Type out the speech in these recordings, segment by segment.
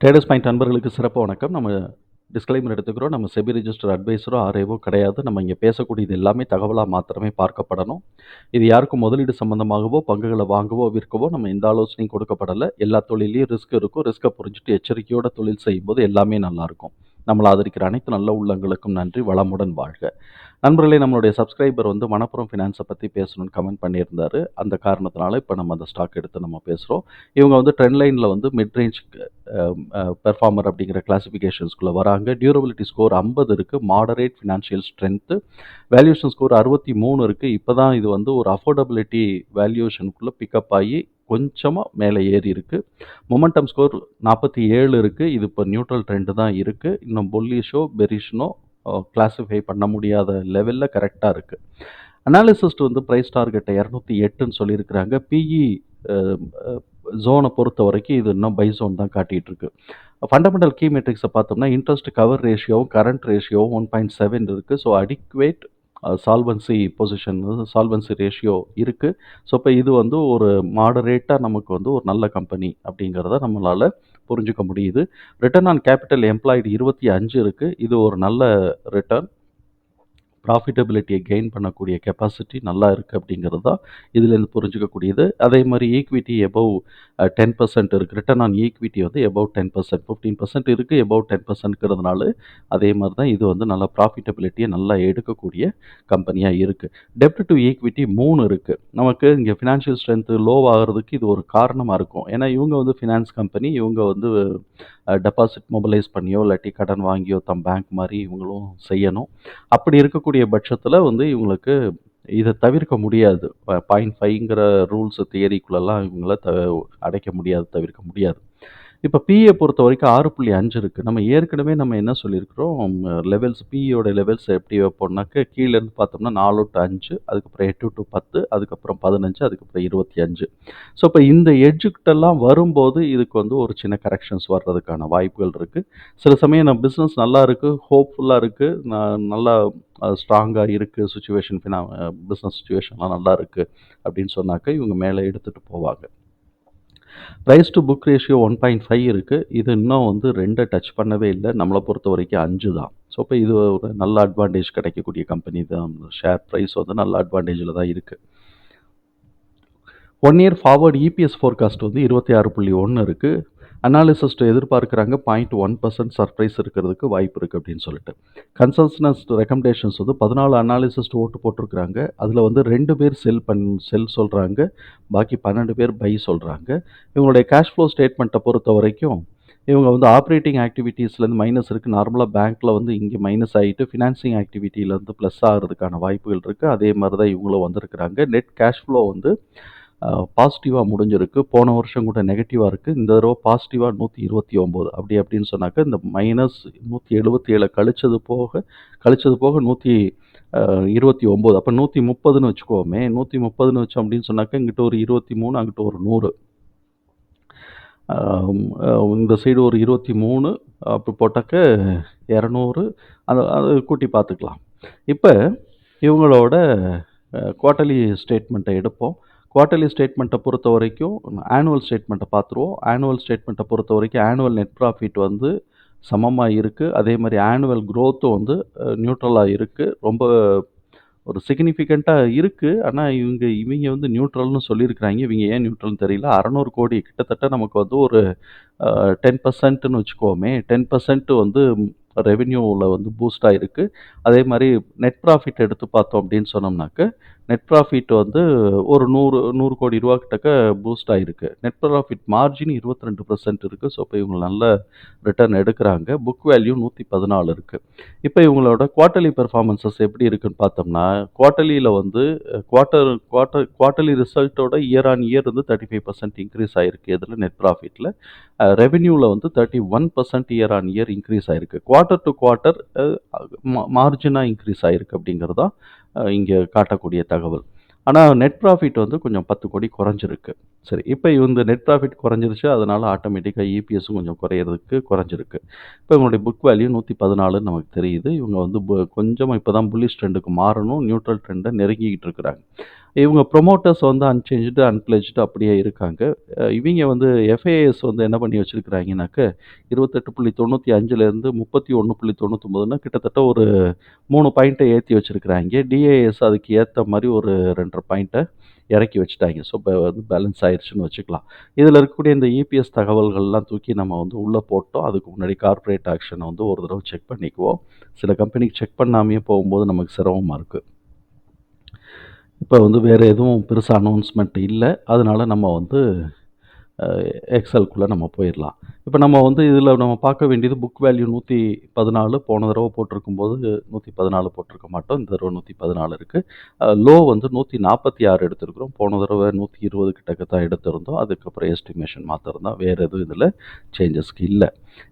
Traders point நண்பர்களுக்கு சிறப்பு வணக்கம். நம்ம டிஸ்க்ளைமர் எடுத்துக்கிறோம். நம்ம செபி ரிஜிஸ்டர் அட்வைஸரோ ஆர்ஐவோ கிடையாது. நம்ம இங்கே பேசக்கூடியது எல்லாமே தகவலாக மாத்திரமே பார்க்கப்படணும். இது யாருக்கும் முதலீடு சம்பந்தமாகவோ பங்குகளை வாங்கவோ விற்கவோ நம்ம எந்த ஆலோசனையும் கொடுக்கப்படலை. எல்லா தொழிலையும் ரிஸ்க் இருக்கும். ரிஸ்க்கை புரிஞ்சுட்டு எச்சரிக்கையோட தொழில் செய்யும்போது எல்லாமே நல்லாயிருக்கும் நம்மளை ஆதரிக்கிற அனைத்து நல்ல உள்ளங்களுக்கும் நன்றி. வளமுடன் வாழ்க. நண்பர்களே நம்மளுடைய சப்ஸ்கிரைபர் வந்து மணப்புறம் ஃபினான்ஸை பற்றி பேசணும்னு கமெண்ட் பண்ணியிருந்தாரு. அந்த காரணத்தினால இப்போ நம்ம அந்த ஸ்டாக் எடுத்து நம்ம பேசுகிறோம் இவங்க வந்து ட்ரெண்ட் லைனில் வந்து மிட் ரேஞ்ச் பெர்ஃபார்மர் அப்படிங்கிற கிளாஸிஃபிகேஷன்ஸ்குள்ளே வராங்க. டியூரபிலிட்டி ஸ்கோர் ஐம்பது இருக்குது moderate financial strength valuation score அறுபத்தி மூணு இருக்குது இப்போ தான் இது வந்து ஒரு அஃபோர்டபிலிட்டி வேல்யூஷனுக்குள்ளே பிக்கப் ஆகி கொஞ்சமாக மேலே ஏறி இருக்குது மொமெண்டம் ஸ்கோர் நாற்பத்தி ஏழு இருக்குது இது இப்போ நியூட்ரல் ட்ரெண்டு தான் இருக்குது இன்னும் பொல்லிஷோ பெரிஷனோ கிளாஸிஃபை பண்ண முடியாத லெவலில் கரெக்டாக இருக்குது அனாலிசிஸ்ட் வந்து ப்ரைஸ் டார்கெட்டை இரநூத்தி எட்டுன்னு சொல்லியிருக்கிறாங்க. பிஇ ஜோனை பொறுத்த வரைக்கும் இது இன்னும் பை ஜோன் தான் காட்டிகிட்ருக்கு ஃபண்டமெண்டல் கீ மெட்ரிக்ஸை பார்த்தோம்னா இன்ட்ரெஸ்ட் கவர் ரேஷியோவும் கரண்ட் ரேஷியோவும் ஒன் பாயிண்ட் செவன் இருக்குது so adequate solvency position solvency ratio இருக்குது ஸோ இப்போ இது வந்து ஒரு மாடரேட்டாக நமக்கு வந்து ஒரு நல்ல கம்பெனி அப்படிங்கிறத நம்மளால் புரிஞ்சுக்க முடியுது. ரிட்டர்ன் ஆன் கேபிட்டல் எம்ப்ளாய்டு இருபத்தி அஞ்சு இருக்குது இது ஒரு நல்ல ரிட்டர்ன் ப்ராஃபிட்டபிலிட்டியை கெயின் பண்ணக்கூடிய கெப்பாசிட்டி நல்லா இருக்குது அப்படிங்கிறது தான் இதுலேருந்து புரிஞ்சுக்கக்கூடியது. அதே மாதிரி ஈக்விட்டி எபவ் டென் பர்சன்ட் இருக்குது ரிட்டர்ன் ஆன் ஈக்விட்டி வந்து about ten percent fifteen percent இருக்குது எபவுட் டென் பர்சன்ட்ங்கிறதுனால அதே மாதிரி தான் இது வந்து நல்லா ப்ராஃபிட்டபிலிட்டியை நல்லா எடுக்கக்கூடிய கம்பெனியாக இருக்குது டெப்ட் டு ஈக்விட்டி மூணு இருக்குது நமக்கு இங்கே ஃபினான்ஷியல் ஸ்ட்ரென்த்து லோ ஆகிறதுக்கு இது ஒரு காரணமாக இருக்கும். ஏன்னா இவங்க வந்து ஃபினான்ஸ் கம்பெனி இவங்க வந்து டெபாசிட் மொபைலைஸ் பண்ணியோ இல்லாட்டி கடன் வாங்கியோ தம் பேங்க் மாதிரி இவங்களும் செய்யணும். அப்படி இருக்கக்கூடிய பட்சத்தில் வந்து இவங்களுக்கு இதை தவிர்க்க முடியாது. பாயிண்ட் ஃபைவ்ங்கிற ரூல்ஸ் தியரிக்குள்ளெல்லாம் இவங்கள த அடைக்க முடியாது தவிர்க்க முடியாது. இப்போ பிஏ பொறுத்த வரைக்கும் ஆறு புள்ளி அஞ்சு இருக்குது நம்ம ஏற்கனவே நம்ம என்ன சொல்லியிருக்கிறோம்? லெவல்ஸ் பிஇயோட லெவல்ஸ் எப்படி வைப்போம்னாக்க கீழேருந்து பார்த்தோம்னா நாலு டு அஞ்சு அதுக்கப்புறம் எட்டு டு பத்து அதுக்கப்புறம் பதினஞ்சு அதுக்கப்புறம் இருபத்தி அஞ்சு. ஸோ இப்போ இந்த எட்ஜுக்கிட்டெல்லாம் வரும்போது இதுக்கு வந்து ஒரு சின்ன கரெக்ஷன்ஸ் வர்றதுக்கான வாய்ப்புகள் இருக்குது சில சமயம் நம்ம பிஸ்னஸ் நல்லா இருக்குது ஹோப்ஃபுல்லாக இருக்குது நான் நல்லா ஸ்ட்ராங்காக இருக்குது சுச்சுவேஷன் ஃபினா பிஸ்னஸ் சுச்சுவேஷன்லாம் நல்லா இருக்குது அப்படின்னு சொன்னாக்க இவங்க மேலே எடுத்துகிட்டு போவாங்க. Price to book ratio one point five இருக்குது இது இன்னும் வந்து ரெண்டை டச் பண்ணவே இல்லை. நம்மளை பொறுத்த வரைக்கும் அஞ்சு தான். ஸோ இப்போ இது ஒரு நல்ல அட்வான்டேஜ் கிடைக்கக்கூடிய கம்பெனி தான். ஷேர் ப்ரைஸ் வந்து நல்ல அட்வான்டேஜில் தான் இருக்குது one year forward EPS forecast வந்து இருபத்தி ஆறு புள்ளி ஒன்று இருக்குது அனாலிசிஸ்ட் எதிர்பார்க்குறாங்க. பாயிண்ட் ஒன் பர்சன்ட் சர்ப்ரைஸ் இருக்கிறதுக்கு வாய்ப்பு இருக்குது அப்படின்னு சொல்லிட்டு. கன்சல்டன்ஸ் ரெக்கமெண்டேஷன்ஸ் வந்து பதினாலு அனாலிசிஸ்ட் ஓட்டு போட்டிருக்கிறாங்க. அதில் வந்து ரெண்டு பேர் செல் பண் செல் சொல்கிறாங்க பாக்கி பன்னெண்டு பேர் பை சொல்கிறாங்க இவங்களுடைய கேஷ் ஃப்ளோ ஸ்டேட்மெண்ட்டை பொறுத்த வரைக்கும் இவங்க வந்து ஆப்ரேட்டிங் ஆக்டிவிட்டீஸ்லேருந்து மைனஸ் இருக்குது நார்மலாக பேங்க்கில் வந்து இங்கே மைனஸ் ஆகிட்டு ஃபினான்சிங் ஆக்டிவிட்டியிலேருந்து ப்ளஸ் ஆகிறதுக்கான வாய்ப்புகள் இருக்குது அதே மாதிரி தான் இவங்களும் வந்திருக்கிறாங்க. நெட் கேஷ் ஃப்ளோ வந்து பாசிட்டிவாக முடிஞ்சிருக்கு. போன வருஷம் கூட நெகட்டிவாக இருக்குது இந்த தடவை பாசிட்டிவாக நூற்றி இருபத்தி ஒம்பது. அப்படி அப்படின்னு சொன்னாக்க இந்த மைனஸ் நூற்றி எழுபத்தி ஏழை கழிச்சது போக கழிச்சது போக நூற்றி இருபத்தி ஒம்பது. அப்போ நூற்றி முப்பதுன்னு வச்சுக்கோமே நூற்றி முப்பதுன்னு வச்சோம் அப்படின்னு சொன்னாக்க இங்கிட்ட ஒரு இருபத்தி மூணு அங்கிட்ட ஒரு நூறு. இந்த சைடு ஒரு இருபத்தி மூணு அப்படி போட்டாக்க இரநூறு. அதை அதை கூட்டி பார்த்துக்கலாம். இப்போ இவங்களோட குவார்ட்டர்லி ஸ்டேட்மெண்ட்டை எடுப்போம். குவார்ட்டர்லி ஸ்டேட்மெண்ட்டை பொறுத்த வரைக்கும் ஆனுவல் ஸ்டேட்மெண்ட்டை பார்த்துருவோம். ஆனுவல் ஸ்டேட்மெண்ட்டை பொறுத்த வரைக்கும் ஆனுவல் நெட் ப்ராஃபிட் வந்து சமமாக இருக்குது அதே மாதிரி ஆனுவல் க்ரோத்தும் வந்து நியூட்ரலாக இருக்குது ரொம்ப ஒரு சிக்னிஃபிகண்ட்டாக இருக்குது ஆனால் இவங்க இவங்க வந்து நியூட்ரல்னு சொல்லியிருக்கிறாங்க. இவங்க ஏன் நியூட்ரல்னு தெரியல. அறநூறு கோடி கிட்டத்தட்ட நமக்கு வந்து ஒரு டென் பர்சன்ட்னு வச்சுக்கோமே டென் பர்சன்ட் வந்து ரெவென்யூவில் வந்து பூஸ்ட் ஆகிருக்கு அதே மாதிரி நெட் ப்ராஃபிட் எடுத்து பார்த்தோம் அப்படின்னு சொன்னோம்னாக்க நெட் ப்ராஃபிட் வந்து ஒரு நூறு நூறு கோடி ரூபா கிட்டக்க பூஸ்ட் ஆகிருக்கு நெட் ப்ராஃபிட் மார்ஜின் இருபத்தி ரெண்டு பர்சன்ட் இருக்குது ஸோ இப்போ இவங்க நல்ல ரிட்டர்ன் எடுக்கிறாங்க. புக் வேல்யூ நூற்றி பதினாலு இருக்குது இப்போ இவங்களோட குவார்ட்டர்லி பெர்ஃபார்மன்சஸ் எப்படி இருக்குன்னு பார்த்தோம்னா குவார்ட்டர்லியில் வந்து குவார்ட்டர் குவார்ட்டர் குவார்ட்டர்லி ரிசல்ட்டோட இயர் ஆன் இயர் வந்து தேர்ட்டி ஃபைவ் பர்சன்ட் இன்க்ரீஸ் ஆகிருக்கு இதில் நெட் ப்ராஃபிட்டில் ரெவென்யூவில் வந்து thirty one percent year on year increase ஆகிருக்கு குவார்ட்டர் டு குவார்ட்டர் மார்ஜினாக இன்க்ரீஸ் ஆகிருக்கு அப்படிங்கிறது தான் இங்கே காட்டக்கூடிய தகவல். ஆனால் நெட் ப்ராஃபிட் வந்து கொஞ்சம் பத்து கோடி குறைஞ்சிருக்கு. சரி இப்போ இந்த நெட் ப்ராஃபிட் குறைஞ்சிருச்சு அதனால் ஆட்டோமேட்டிக்காக இபிஎஸும் கொஞ்சம் குறையிறதுக்கு குறைஞ்சிருக்கு. இப்போ இவங்களுடைய புக் வேல்யூ நூற்றி பதினாலுன்னு நமக்கு தெரியுது. இவங்க வந்து கொஞ்சமாக இப்போ தான் புள்ளிஷ் ட்ரெண்டுக்கு மாறணும் நியூட்ரல் ட்ரெண்டை நெருங்கிக்கிட்டு இருக்கிறாங்க. இவங்க ப்ரொமோட்டர்ஸ் வந்து அன்சேஞ்சு அன்பிளஜ்டு அப்படியே இருக்காங்க. இவங்க வந்து எஃப்ஐஎஸ் வந்து என்ன பண்ணி வச்சிருக்கிறாய்ங்கனாக்க, 28.95லேருந்து 31.99ன்னா கிட்டத்தட்ட ஒரு மூணு பாயிண்ட்டை ஏற்றி வச்சுருக்கிறாங்க டிஏஎஸ் அதுக்கு ஏற்ற மாதிரி ஒரு ரெண்டரை பாயிண்ட்டை இறக்கி வச்சுட்டாங்க ஸோ, இப்போ வந்து பேலன்ஸ் ஆயிடுச்சுன்னு வச்சுக்கலாம். இதில் இருக்கக்கூடிய இந்த இபிஎஸ் தகவல்கள்லாம் தூக்கி நம்ம வந்து உள்ளே போட்டோம். அதுக்கு முன்னாடி கார்ப்பரேட் ஆக்ஷனை வந்து ஒரு தடவை செக் பண்ணிக்குவோம். சில கம்பெனிக்கு செக் பண்ணாமையே போகும்போது நமக்கு சிரமமாக இருக்குது இப்போ வந்து வேறு எதுவும் பெருசாக அனௌன்ஸ்மெண்ட் இல்லை அதனால் நம்ம வந்து எக்ஸல்குள்ளே நம்ம போயிடலாம் இப்போ நம்ம வந்து இதில் நம்ம பார்க்க வேண்டியது புக் வேல்யூ 114 போன தடவை போட்டிருக்கும்போது 114 போட்டிருக்க மாட்டோம். இந்த தடவை நூற்றி பதினாலு இருக்குது லோ வந்து 146 எடுத்திருக்கிறோம். போன தடவ 120 கிட்டக்க தான் எடுத்திருந்தோம். அதுக்கப்புறம் எஸ்டிமேஷன் மாத்துறது தான். எதுவும் இதில் சேஞ்சஸ்க்கு இல்லை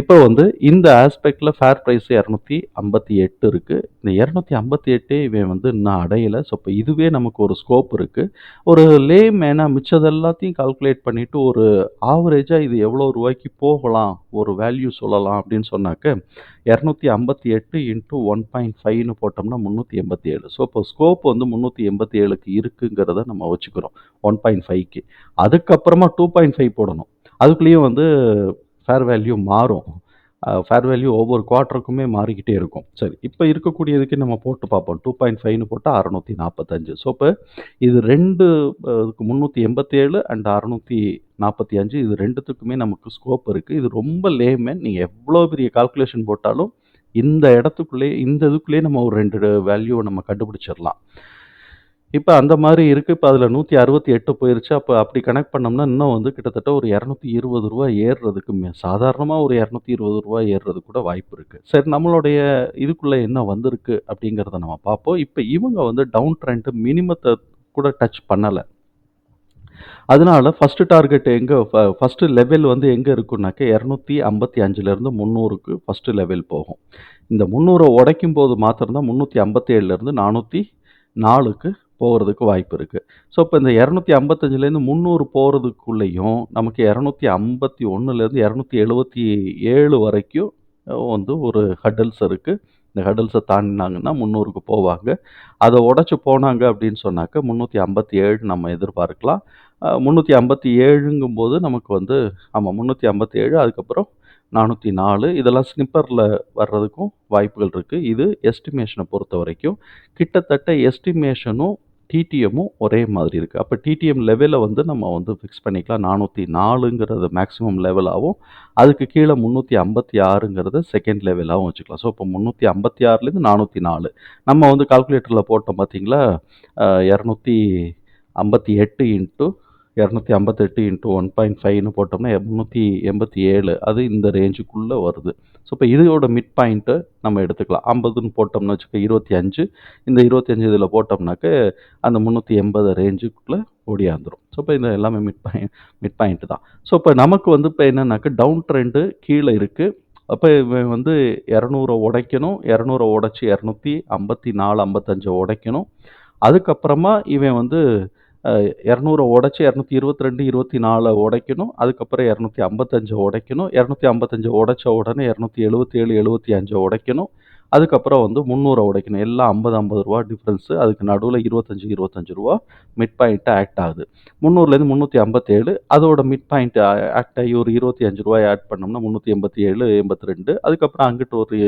இப்போ வந்து இந்த ஆஸ்பெக்டில் ஃபேர் ப்ரைஸ் இரநூத்தி ஐம்பத்தி எட்டு இருக்குது இந்த 258 இவன் வந்து இன்னும் அடையலை ஸோ, இப்போ இதுவே நமக்கு ஒரு ஸ்கோப் இருக்குது ஒரு லேமேனா மிச்சது எல்லாத்தையும் கால்குலேட் பண்ணிவிட்டு ஒரு ஆவரேஜாக இது எவ்வளோ ரூபாய்க்கு போகலாம், ஒரு வேல்யூ சொல்லலாம் அப்படின்னு சொன்னாக்க, இரநூத்தி ஐம்பத்தி எட்டு இன்ட்டு ஒன் பாயிண்ட் ஃபைவ்னு போட்டோம்னா 387. ஸோ, இப்போ ஸ்கோப் வந்து 387க்கு இருக்குங்கிறத நம்ம வச்சுக்கிறோம். 1.5க்கு. அதுக்கப்புறமா 2.5 போடணும். அதுக்குள்ளேயும் வந்து ஃபேர் வேல்யூ மாறும். ஃபேர் வேல்யூ ஒவ்வொரு குவார்ட்டருக்குமே மாறிக்கிட்டே இருக்கும். சரி, இப்போ இருக்கக்கூடியதுக்கு நம்ம போட்டு பார்ப்போம். டூ பாயிண்ட் ஃபைவ்னு போட்டால் அறநூற்றி நாற்பத்தஞ்சு ஸோ, இப்போ இது ரெண்டு இதுக்கு முந்நூற்றி எண்பத்தேழு அண்ட் 645 இது ரெண்டுத்துக்குமே நமக்கு ஸ்கோப் இருக்குது இது ரொம்ப லேமேன். நீங்கள் எவ்வளோ பெரிய கால்குலேஷன் போட்டாலும், இந்த இடத்துக்குள்ளேயே இந்த இதுக்குள்ளேயே நம்ம ஒரு ரெண்டு வேல்யூவை நம்ம கண்டுபிடிச்சிடலாம் இப்ப அந்த மாரி இருக்கு. இப்ப அதில 168 போயிருச்சு. அப்ப அப்படி கணக்கு பண்ணோம்னா, இன்னும் வந்து கிட்டத்தட்ட ஒரு ரூ. 220 ஏறுறதுக்கு மே சாதாரணமா ஒரு ரூ. 220 ஏறுறது கூட வாய்ப்பு இருக்கு. சரி நம்மளுடைய இதுக்குள்ள என்ன வந்திருக்கு அப்படிங்கிறத நம்ம பார்ப்போம். இப்ப இவங்க வந்து டவுன் ட்ரெண்ட் மினிமத்த கூட டச் பண்ணல. அதனால ஃபர்ஸ்ட் டார்கெட் எங்க ஃப ஃபர்ஸ்ட் லெவல் வந்து எங்க இருக்கும்னாக்க 255லேருந்து 300க்கு ஃபர்ஸ்ட் லெவல் போகும். இந்த 300 உடைக்கும்போது மாத்திரம் தான் 357லேருந்து 404க்கு போகிறதுக்கு வாய்ப்பு இருக்குது ஸோ, இப்போ இந்த இரநூத்தி ஐம்பத்தஞ்சிலேருந்து முந்நூறு போகிறதுக்குள்ளேயும் நமக்கு 251லேருந்து 277 வரைக்கும் வந்து ஒரு ஹடல்ஸ் இருக்குது இந்த ஹடல்ஸை தாண்டினாங்கன்னா முந்நூறுக்கு போவாங்க. அதை உடச்சி போனாங்க அப்படின்னு சொன்னாக்க 357 நம்ம எதிர்பார்க்கலாம். முந்நூற்றி ஐம்பத்தி ஏழுங்கும் போது நமக்கு வந்து ஆமாம் முன்னூற்றி ஐம்பத்தி ஏழு அதுக்கப்புறம் 404 இதெல்லாம் ஸ்னிப்பரில் வர்றதுக்கும் வாய்ப்புகள் இருக்குது இது எஸ்டிமேஷனை பொறுத்த வரைக்கும். கிட்டத்தட்ட எஸ்டிமேஷனும், டிடிஎம்மும் ஒரே மாதிரி இருக்குது அப்போ டிடிஎம் லெவலில் வந்து நம்ம வந்து ஃபிக்ஸ் பண்ணிக்கலாம். 404ங்கிறது மேக்ஸிமம் லெவலாகவும் அதுக்கு கீழே முந்நூற்றி ஐம்பத்தி ஆறுங்கிறது செகண்ட் லெவலாகவும் வச்சுக்கலாம். ஸோ, இப்போ 356லேருந்து 404 நம்ம வந்து கால்குலேட்டரில் போட்டோம் பார்த்தீங்களா? இரநூத்தி ஐம்பத்தெட்டு இன்ட்டு ஒன் பாயிண்ட் ஃபைவ்னு போட்டோம்னா 387 அது இந்த ரேஞ்சுக்குள்ளே வருது. ஸோ, இப்போ இதோட மிட் பாயிண்ட்டு நம்ம எடுத்துக்கலாம். 50ன்னு போட்டோம்னு வச்சுக்க 25 இந்த இருபத்தி அஞ்சு இதில் போட்டோம்னாக்க அந்த முந்நூற்றி எண்பது ரேஞ்சுக்குள்ளே ஓடியாந்துடும் ஸோ, இப்போ இந்த எல்லாமே மிட் பாயிண்ட் மிட் பாயிண்ட்டு தான். ஸோ, இப்போ நமக்கு வந்து இப்போ என்னன்னாக்க டவுன் ட்ரெண்டு கீழே இருக்குது அப்போ இவன் வந்து 200 உடைக்கணும். இரநூறு உடைச்சி இரநூத்தி ஐம்பத்தி நாலு ஐம்பத்தஞ்சை உடைக்கணும். அதுக்கப்புறமா இவன் வந்து இரநூறை உடைச்சி இரநூத்தி இருபத்தி ரெண்டு இருபத்தி நாலு உடைக்கணும். அதுக்கப்புறம் இரநூத்தி ஐம்பத்தஞ்சை உடைக்கணும். இரநூத்தி ஐம்பத்தஞ்சை உடைச்ச உடனே இரநூத்தி எழுபத்தி ஏழு எழுபத்தி அஞ்சு உடைக்கணும். அதுக்கப்புறம் வந்து முந்நூறை உடைக்கணும். எல்லாம் ஐம்பது ஐம்பது ரூபா டிஃப்ரென்ஸு அதுக்கு நடுவில் இருபத்தஞ்சி இருபத்தஞ்சி ரூபா மிட் பாயிண்ட்டு ஆக்ட் ஆகுது. முந்நூறுலேருந்து முந்நூற்றி ஐம்பத்தேழு. அதோட மிட் பாயிண்ட் ஆக்ட் ஆகி ஒரு இருபத்தி அஞ்சு ரூபாய் ஆட் பண்ணோம்னா முந்நூற்றி எண்பத்தி ஏழு எண்பத்தி ரெண்டு அதுக்கப்புறம் அங்கிட்டு ஒரு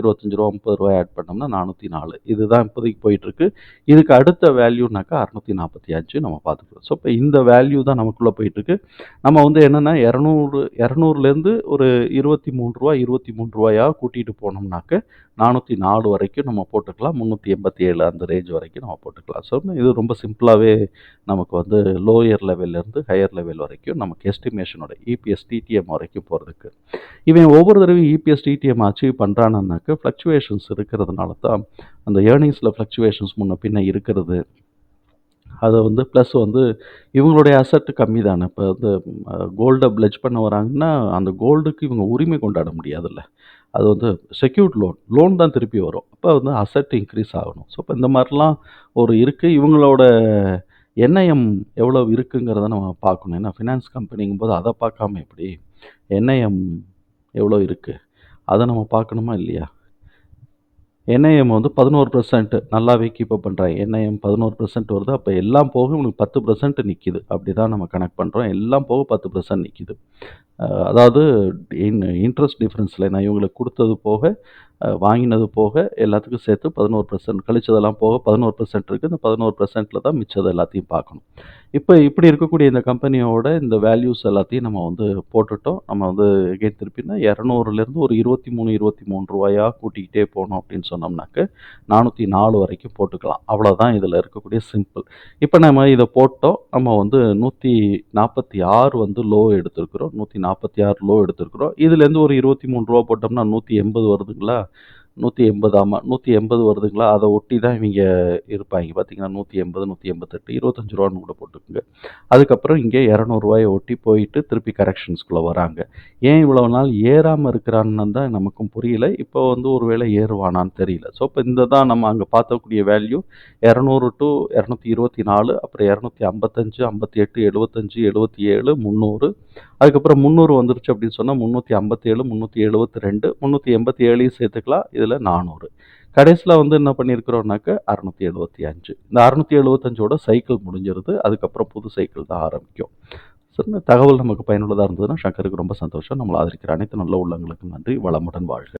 இருபத்தஞ்சி ரூபா முப்பது ரூபாய் ஆட் பண்ணோம்னா நானூற்றி நாலு. இதுதான் இப்போதைக்கு போயிட்டுருக்கு. இதுக்கு அடுத்த வேல்யூனாக்கா அறுநூற்றி நாற்பத்தி அஞ்சு நம்ம பார்த்துக்கலாம். ஸோ இப்போ இந்த வேல்யூ தான் நமக்குள்ளே போயிட்டுருக்கு. நம்ம வந்து என்னென்னா இரநூறு இரநூறுலேருந்து ஒரு இருபத்தி மூணு ரூபா இருபத்தி மூணு ரூபாயாக கூட்டிகிட்டு போனோம்னாக்க 404 வரைக்கும் நம்ம போட்டுக்கலாம். 387 அந்த ரேஞ்ச் வரைக்கும் நம்ம போட்டுக்கலாம். ஸோ, இது ரொம்ப சிம்பிளாகவே நமக்கு வந்து லோயர் லெவல்லேருந்து ஹையர் லெவல் வரைக்கும் நமக்கு எஸ்டிமேஷனோட இபிஎஸ், டிடிஎம் வரைக்கும் போகிறதுக்கு இவன் ஒவ்வொரு தடவையும் இபிஎஸ், டிடிஎம் அச்சீவ் பண்றானான்னாக்க ஃப்ளக்சுவேஷன்ஸ் இருக்கிறதுனால தான் அந்த ஏர்னிங்ஸில் ஃப்ளக்சுவேஷன்ஸ் முன்ன பின்ன இருக்கிறது. அதை வந்து ப்ளஸ் வந்து இவங்களுடைய அசட்டு கம்மி தானே. இப்போ வந்து கோல்டை பிளெஜ் பண்ண வராங்கன்னா, அந்த கோல்டுக்கு இவங்க உரிமை கொண்டாட முடியாதுல்ல. அது வந்து செக்யூர்ட் லோன். லோன் தான் திருப்பி வரும். அப்போ வந்து அசெட் இன்க்ரீஸ் ஆகணும். ஸோ, இப்போ இந்த மாதிரிலாம் ஒரு இருக்குது இவங்களோட என்ஐஎம் எவ்வளோ இருக்குங்கிறத நம்ம பார்க்கணும். ஏன்னா ஃபினான்ஸ் கம்பெனிங்கும்போது அதை பார்க்காம எப்படி? என்ஐஎம் எவ்வளோ இருக்குது அதை நம்ம பார்க்கணுமா இல்லையா? என்ஐஎம் வந்து 11% நல்லாவே கீப் அப் என்ஐஎம் 11% வருது. அப்போ எல்லாம் போக உனக்கு 10% நிக்கிது. அப்படிதான் நம்ம கனெக்ட் பண்ணுறோம் எல்லாம் போக பத்து பர்சன்ட் நிற்கிது அதாவது இன் இன்ட்ரெஸ்ட் டிஃப்ரென்ஸில் நான் இவங்களுக்கு கொடுத்தது போக, வாங்கினது போக எல்லாத்துக்கும் சேர்த்து 11% கழிச்சதெல்லாம் போக பதினோரு பர்சன்ட் இருக்குது இந்த பதினோரு பர்சன்ட்டில் தான் மிச்சது எல்லாத்தையும் பார்க்கணும். இப்போ இப்படி இருக்கக்கூடிய இந்த கம்பெனியோட இந்த வேல்யூஸ் எல்லாத்தையும் நம்ம வந்து போட்டுட்டோம். நம்ம வந்து எகைன் திருப்பினா 200லேருந்து ஒரு 23, 23 ரூவாயா கூட்டிக்கிட்டே போனோம் அப்படின்னு சொன்னோம்னாக்க 404 வரைக்கும் போட்டுக்கலாம். அவ்வளோதான் இதில் இருக்கக்கூடிய சிம்பிள். இப்போ நம்ம இதை போட்டோம். நம்ம வந்து 146 வந்து லோ எடுத்திருக்கிறோம். 146 லோ எடுத்திருக்கிறோம். இதுலேருந்து ஒரு இருபத்தி மூணு ரூபா போட்டோம்னா 180 வருதுங்களா? நூற்றி எண்பது ஆமாம் நூற்றி எண்பது வருதுங்களா? அதை ஒட்டி தான் இவங்க இருப்பாங்க. பார்த்தீங்கன்னா நூற்றி எண்பது நூற்றி எண்பத்தெட்டு இருபத்தஞ்சி ரூபான்னு கூட போட்டுக்கோங்க. அதுக்கப்புறம் இங்கே இரநூறுவாயை ஒட்டி போயிட்டு திருப்பி கரெக்ஷன்ஸ்குள்ளே வராங்க. ஏன் இவ்வளோ நாள் ஏறாமல் இருக்கிறான்னு தான் நமக்கும் புரியல. இப்போ வந்து ஒரு வேளை ஏறுவானான்னு தெரியல. ஸோ இப்போ இந்த தான் நம்ம அங்கே பார்த்தக்கூடிய வேல்யூ இரநூறு டு இரநூத்தி இருபத்தி நாலு அப்புறம் இரநூத்தி ஐம்பத்தஞ்சு ஐம்பத்தி எட்டு எழுபத்தஞ்சு எழுபத்தி ஏழு முந்நூறு அதுக்கப்புறம் 300 வந்துருச்சு அப்படின்னு சொன்னால் முந்நூற்றி ஐம்பத்தேழு முந்நூற்றி எழுபத்தி ரெண்டு முந்நூற்றி எண்பத்தி ஏழையும் சேர்த்துக்கலாம். இதில் நானூறு கடைசியில் வந்து என்ன பண்ணியிருக்கிறோம்னாக்க 675. இந்த 675ஓட சைக்கிள் முடிஞ்சிருது. அதுக்கப்புறம் புது சைக்கிள் தான் ஆரம்பிக்கும். ஸோ, தகவல் நமக்கு பயனுள்ளதாக இருந்ததுன்னா, சங்கருக்கு ரொம்ப சந்தோஷம். நம்மளை ஆதரிக்கிற அனைத்து நல்ல உள்ளங்களுக்கு நன்றி. வளமுடன் வாழ்க!